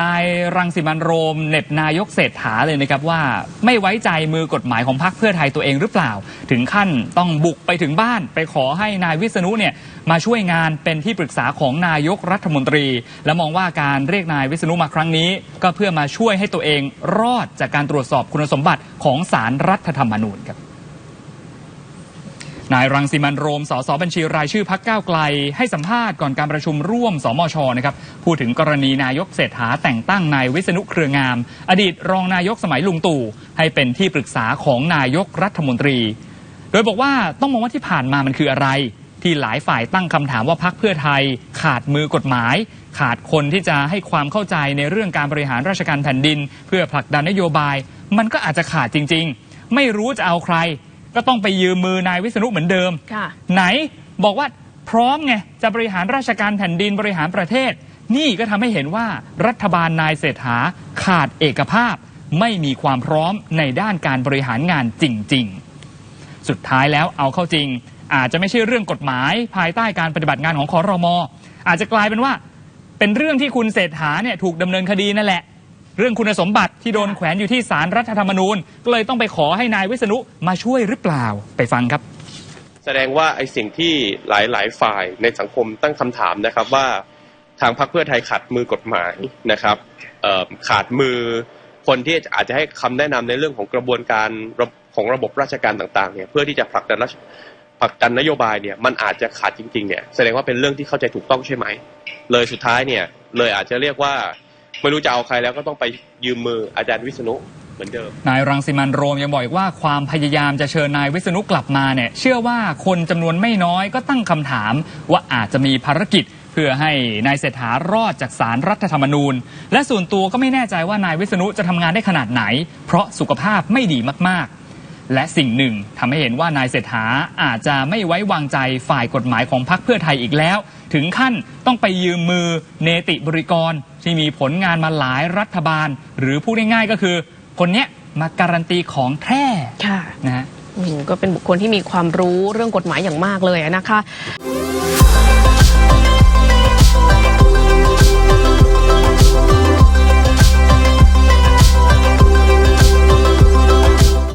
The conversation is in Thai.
นายรังสิมันโรมเน็บนายกเศรษฐาเลยนะครับว่าไม่ไว้ใจมือกฎหมายของพรรคเพื่อไทยตัวเองหรือเปล่า ถึงขั้นต้องบุกไปถึงบ้าน ไปขอให้นายวิษณุเนี่ยมาช่วยงานเป็นที่ปรึกษาของนายกรัฐมนตรี และมองว่าการเรียกนายวิษณุมาครั้งนี้ ก็เพื่อมาช่วยให้ตัวเองรอดจากการตรวจสอบคุณสมบัติของสารรัฐธรรมนูญครับ นายรังสิมันโรม สสบัญชีรายชื่อพักก้าวไกล ให้สัมภาษณ์ก่อนการประชุมร่วม สมชนะครับพูดถึงกรณีนายกเศรษฐาแต่งตั้งนายวิษณุเครืองาม อดีตรองนายกสมัยลุงตู่ ให้เป็นที่ปรึกษาของนายกรัฐมนตรี โดยบอกว่าต้องมองว่าที่ผ่านมามันคืออะไร ที่หลายฝ่ายตั้งคำถามว่าพักเพื่อไทย ขาดมือกฎหมาย ขาดคนที่จะให้ความเข้าใจในเรื่องการบริหารราชการแผ่นดิน เพื่อผลักดันนโยบาย มันก็อาจจะขาดจริง ๆ ไม่รู้จะเอาใคร ก็ต้องไปยืมมือนายวิษณุเหมือนเดิม ค่ะ ไหนบอกว่าพร้อมไงจะบริหารราชการแผ่นดินบริหารประเทศ นี่ก็ทำให้เห็นว่ารัฐบาลนายเศรษฐาขาดเอกภาพ ไม่มีความพร้อมในด้านการบริหารงานจริง ๆ สุดท้ายแล้วเอาเข้าจริง อาจจะไม่ใช่เรื่องกฎหมาย ภายใต้การปฏิบัติงานของคอรมออาจจะกลายเป็นว่า เป็นเรื่องที่คุณเศรษฐาเนี่ยถูกดำเนินคดีนั่นแหละ เรื่องคุณสมบัติที่โดนแขวนอยู่ที่ศาลรัฐธรรมนูญ ก็เลยต้องไปขอให้นายวิษณุมาช่วยหรือเปล่าไปฟังครับ แสดงว่าไอ้สิ่งที่หลายๆฝ่ายในสังคมตั้งคำถามนะครับว่าทางพรรคเพื่อไทยขาดมือกฎหมายนะครับขาดมือคนที่อาจจะให้คำแนะนำในเรื่องของกระบวนการของระบบราชการต่างๆเนี่ยเพื่อที่จะผลักดันผลักดันนโยบายเนี่ยมันอาจจะขาดจริงๆเนี่ยแสดงว่าเป็นเรื่องที่เข้าใจถูกต้องใช่ไหม เลยสุดท้ายเนี่ยเลยอาจจะเรียกว่า ไม่รู้จะเอาใครแล้วก็ต้องไปยืมมืออาจารย์วิษณุเหมือนเดิม นายรังสิมันโรมยังบอกอีกว่าความพยายามจะเชิญนายวิษณุกลับมาเนี่ยเชื่อว่าคนจำนวนไม่น้อยก็ตั้งคำถามว่าอาจจะมีภารกิจเพื่อให้นายเศรษฐารอดจากสารรัฐธรรมนูญ และส่วนตัวก็ไม่แน่ใจว่านายวิษณุจะทำงานได้ขนาดไหน เพราะสุขภาพไม่ดีมากๆ และสิ่งหนึ่งทำให้เห็นว่านายเศรษฐาอาจจะไม่ไว้วางใจฝ่ายกฎหมายของพรรคเพื่อไทยอีกแล้ว ถึงขั้นต้องไปยืมมือเนติบริกร ที่มีผลงานมาหลายรัฐบาล หรือพูดง่ายๆก็คือ คนเนี้ยมาการันตีของแท้ค่ะนะฮะอืมก็เป็นบุคคลที่มีความรู้เรื่องกฎหมายอย่างมากเลยนะคะ